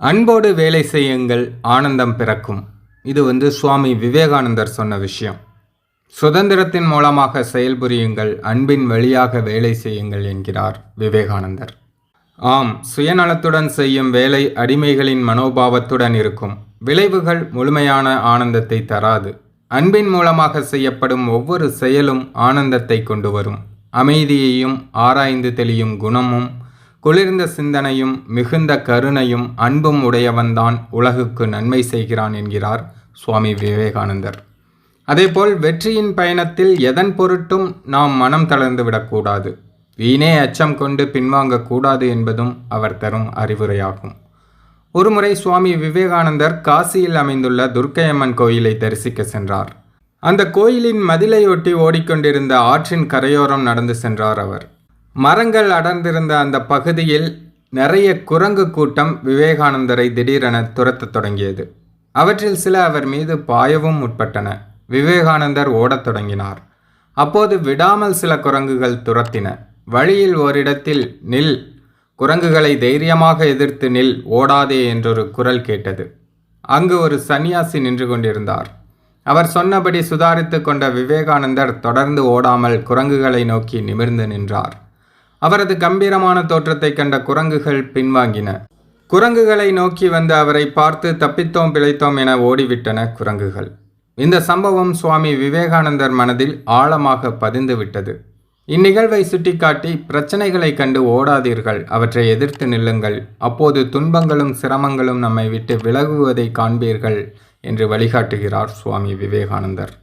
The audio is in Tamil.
அன்போடு வேலை செய்யுங்கள் ஆனந்தம் பிறக்கும். இது வந்து சுவாமி விவேகானந்தர் சொன்ன விஷயம். சுதந்திரத்தின் மூலமாக செயல்புரியுங்கள் அன்பின் வழியாக வேலை செய்யுங்கள் என்கிறார் விவேகானந்தர். ஆம் சுயநலத்துடன் செய்யும் வேலை அடிமைகளின் மனோபாவத்துடன் இருக்கும். விளைவுகள் முழுமையான ஆனந்தத்தை தராது. அன்பின் மூலமாக செய்யப்படும் ஒவ்வொரு செயலும் ஆனந்தத்தை கொண்டு வரும். அமைதியையும் ஆராய்ந்து தெளியும் குணமும் குளிர்ந்த சிந்தனையும் மிகுந்த கருணையும் அன்பும் உடையவன்தான் உலகுக்கு நன்மை செய்கிறான் என்கிறார் சுவாமி விவேகானந்தர். அதேபோல் வெற்றியின் பயணத்தில் எதன் பொருட்டும் நாம் மனம் தளர்ந்து விடக்கூடாது. வீணே அச்சம் கொண்டு பின்வாங்கக்கூடாது என்பதும் அவர் தரும் அறிவுரையாகும். ஒருமுறை சுவாமி விவேகானந்தர் காசியில் அமைந்துள்ள துர்க்கையம்மன் கோயிலை தரிசிக்க சென்றார். அந்த கோயிலின் மதிலையொட்டி ஓடிக்கொண்டிருந்த ஆற்றின் கரையோரம் நடந்து சென்றார் அவர். மரங்கள் அடர்ந்திருந்த அந்த பகுதியில் நிறைய குரங்கு கூட்டம் விவேகானந்தரை திடீரென துரத்தத் தொடங்கியது. அவற்றில் சில அவர் மீது பாயவும் முற்பட்டன. விவேகானந்தர் ஓடத் தொடங்கினார். அப்போது விடாமல் சில குரங்குகள் துரத்தின. வழியில் ஓரிடத்தில் நில். குரங்குகளை தைரியமாக எதிர்த்து நில். ஓடாதே என்றொரு குரல் கேட்டது. அங்கு ஒரு சன்னியாசி நின்று கொண்டிருந்தார். அவர் சொன்னபடி சுதாரித்து கொண்ட விவேகானந்தர் தொடர்ந்து ஓடாமல் குரங்குகளை நோக்கி நிமிர்ந்து நின்றார். அவரது கம்பீரமான தோற்றத்தை கண்ட குரங்குகள் பின்வாங்கின. குரங்குகளை நோக்கி வந்த அவரை பார்த்து தப்பித்தோம் பிழைத்தோம் என ஓடிவிட்டன குரங்குகள். இந்த சம்பவம் சுவாமி விவேகானந்தர் மனதில் ஆழமாக பதிந்துவிட்டது இந்நிகழ்வை சுட்டிக்காட்டி பிரச்சனைகளை கண்டு ஓடாதீர்கள் அவற்றை எதிர்த்து நில்லுங்கள். அப்போது துன்பங்களும் சிரமங்களும் நம்மை விட்டு விலகுவதை காண்பீர்கள் என்று வழிகாட்டுகிறார் சுவாமி விவேகானந்தர்.